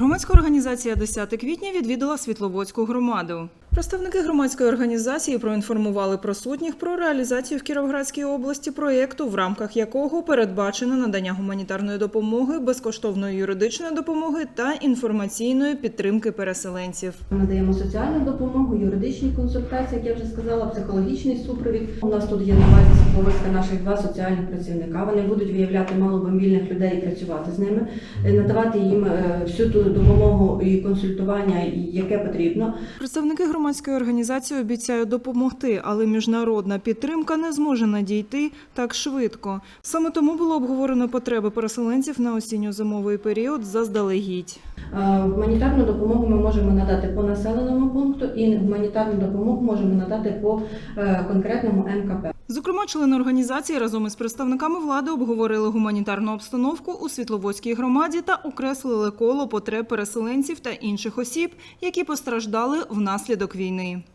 Громадська організація «10 квітня відвідала Світловодську громаду. Представники громадської організації проінформували присутніх про реалізацію в Кіровоградській області проєкту, в рамках якого передбачено надання гуманітарної допомоги, безкоштовної юридичної допомоги та інформаційної підтримки переселенців. Ми надаємо соціальну допомогу, юридичні консультації, як я вже сказала, психологічний супровід. У нас тут є на увазі Світловодська наших два соціальних працівника. Вони будуть виявляти маломобільних людей і працювати з ними, е, надавати їм е, всю ту допомогу і консультування, яке потрібно. Представники громадської організації обіцяють допомогти, але міжнародна підтримка не зможе надійти так швидко. Саме тому було обговорено потреби переселенців на осінньо-зимовий період заздалегідь. Е, Гуманітарну допомогу ми можемо надати по населеному пункту, і гуманітарну допомогу можемо надати по е, конкретному МКП. Зокрема, члени організації разом із представниками влади обговорили гуманітарну обстановку у Світловодській громаді та окреслили коло потреб переселенців та інших осіб, які постраждали внаслідок війни.